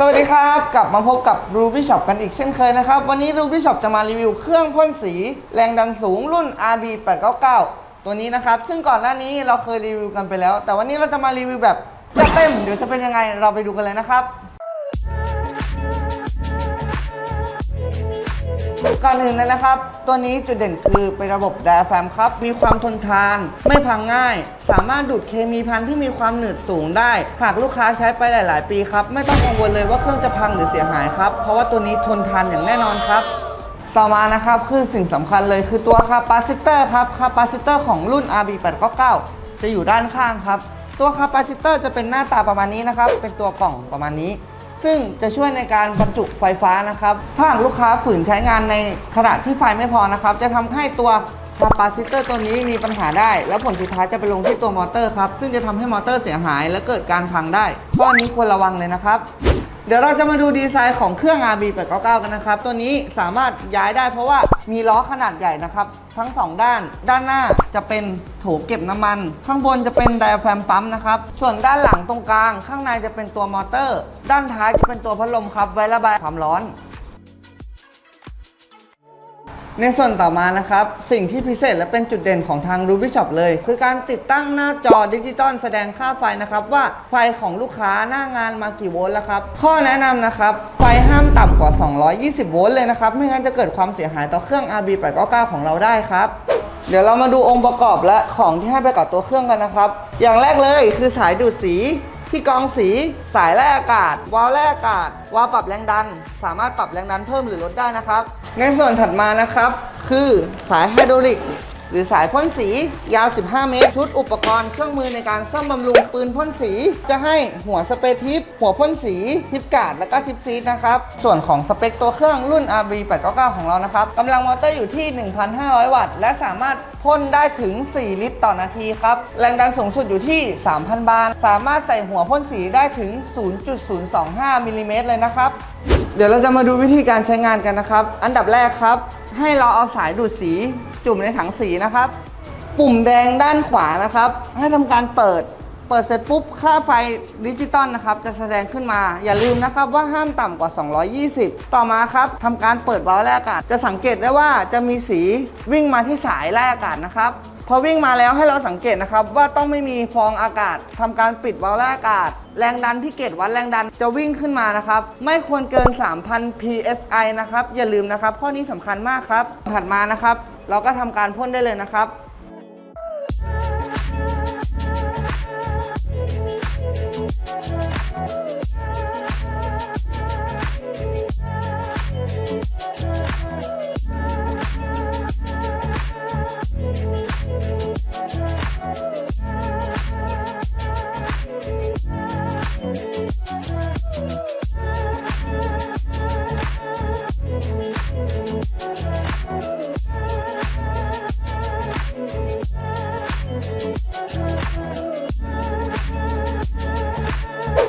สวัสดีครับ กลับมาพบกับ Ruby Shop กันอีกเช่นเคยนะครับ วันนี้ Ruby Shop จะมารีวิวเครื่องพ่นสี แรงดันสูงรุ่น RB 899ตัวนี้นะครับ ซึ่งก่อนหน้านี้เราเคยรีวิวกันไปแล้ว แต่วันนี้เราจะมารีวิวแบบจัดเต็ม เดี๋ยวจะเป็นยังไงเราไปดูกันเลยนะครับ ก่อนอื่นเลยนะครับ ตัวนี้จุดเด่นคือเป็นระบบ diaphragm ครับ มีความทนทาน ไม่พังง่าย สามารถดูดเคมีพันที่มีความหนืดสูงได้ หากลูกค้าใช้ไปหลาย ๆ ปีครับ ไม่ต้องกังวลเลยว่าเครื่องจะพังหรือเสียหายครับ เพราะว่าตัวนี้ทนทานอย่างแน่นอนครับต่อมานะครับคือสิ่งสำคัญเลยคือตัวคาปาซิเตอร์ครับคาปาซิเตอร์ของรุ่น RB899 จะอยู่ด้านข้างครับ ตัวคาปาซิเตอร์จะเป็นหน้าตาประมาณนี้นะครับ เป็นตัวกล่องประมาณนี้ ซึ่งจะช่วยในการบรรจุไฟฟ้านะครับ ถ้าหากลูกค้าฝืนใช้งานในขณะที่ไฟไม่พอนะครับ จะทำให้ตัวคาปาซิเตอร์ตัวนี้มีปัญหาได้ แล้วผลสุดท้ายจะไปลงที่ตัวมอเตอร์ครับ ซึ่งจะทำให้มอเตอร์เสียหายและเกิดการพังได้ข้อนี้ควรระวังเลยนะครับ เดี๋ยวเราจะมาดูดีไซน์ของเครื่อง RB 899 กันนะครับ ตัวนี้สามารถย้ายได้เพราะว่ามีล้อขนาดใหญ่นะครับ ทั้ง 2 ด้าน ด้านหน้าจะเป็นโถเก็บน้ำมัน ข้างบนจะเป็นไดอะแฟมปั๊มนะครับ ส่วนด้านหลังตรงกลาง ข้างในจะเป็นตัวมอเตอร์ ด้านท้ายจะเป็นตัวพัดลมครับไว้ระบายความร้อน ในส่วนต่อมานะครับ สิ่งที่พิเศษและเป็นจุดเด่นของทาง Ruby Shop เลย คือการติดตั้งหน้าจอดิจิตอลแสดงค่าไฟนะครับ ว่าไฟของลูกค้าหน้างานมากี่โวลต์แล้วครับ ข้อแนะนำนะครับ ไฟห้ามต่ำกว่า 220 โวลต์เลยนะครับ ไม่งั้นจะเกิดความเสียหายต่อเครื่อง RB899 ของเราได้ครับเดี๋ยวเรามาดูองค์ประกอบและของที่ให้ไปกับตัวเครื่องกันนะครับ อย่างแรกเลยคือสายดูดสี ที่กองสีสายแร่อากาศ วาล์วแร่อากาศ วาล์วปรับแรงดัน สามารถปรับแรงดันเพิ่มหรือลดได้นะครับ ในส่วนถัดมานะครับ คือสายไฮดรอลิก หรือสายพ่นสียาว 15 เมตร ชุดอุปกรณ์เครื่องมือในการซ่อมบำรุงปืนพ่นสี จะให้หัวสเปรย์ทิป หัวพ่นสี ทิปกาดและก็ทิปซีดนะครับ ส่วนของสเปคตัวเครื่องรุ่น RB899 ของเรานะครับกำลังมอเตอร์อยู่ที่ 1,500 วัตต์ และสามารถพ่นได้ถึง 4 ลิตรต่อนาทีครับ แรงดันสูงสุดอยู่ที่ 3,000 บาร์สามารถใส่หัวพ่นสีได้ถึง 0.025มิลลิเมตรเลยนะครับ เดี๋ยวเราจะมาดูวิธีการใช้งานกันนะครับ อันดับแรกครับ ให้เราเอาสายดูดสีจุ่มในถังสีนะครับ ปุ่มแดงด้านขวานะครับ ให้ทำการเปิด เปิดเสร็จปุ๊บ ค่าไฟดิจิตอลนะครับ จะแสดงขึ้นมา อย่าลืมนะครับว่าห้ามต่ำกว่า 220 ต่อมาครับทำการเปิดวาล์วแรกอากาศ จะสังเกตได้ว่าจะมีสีวิ่งมาที่สายแรกอากาศนะครับ พอวิ่งมาแล้วให้เราสังเกตนะครับ ว่าต้องไม่มีฟองอากาศทำการปิดวาล์วแลกอากาศ แรงดันที่เกตวัดแรงดันจะวิ่งขึ้นมานะครับ ไม่ควรเกิน 3,000 psi นะครับ อย่าลืมนะครับ ข้อนี้สำคัญมากครับ ถัดมานะครับ เราก็ทำการพ่นได้เลยนะครับ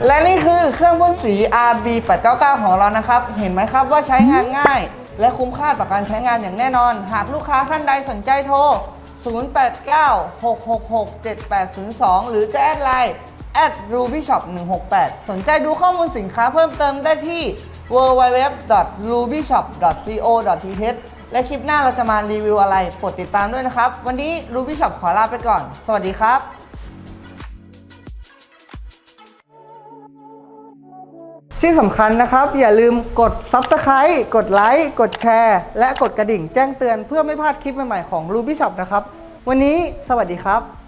และนี่คือเครื่องพ่นสี RB899 ของเรานะครับ เห็นไหมครับว่าใช้งานง่าย และคุ้มค่าต่อการใช้งานอย่างแน่นอน หากลูกค้าท่านใดสนใจโทร 0896667802 หรือจะแอดไลน์ at rubyshop 168 สนใจดูข้อมูลสินค้าเพิ่มเติมได้ที่ www.rubyshop.co.th และคลิปหน้าเราจะมารีวิวอะไรโปรดติดตามด้วยนะครับ วันนี้ Ruby Shop ขอลาไปก่อน สวัสดีครับ ที่สำคัญนะครับ อย่าลืมกด Subscribe กดไลค์กดแชร์ และกดกระดิ่งแจ้งเตือนเพื่อไม่พลาดคลิปใหม่ๆของ Ruby Shop นะครับ วันนี้สวัสดีครับ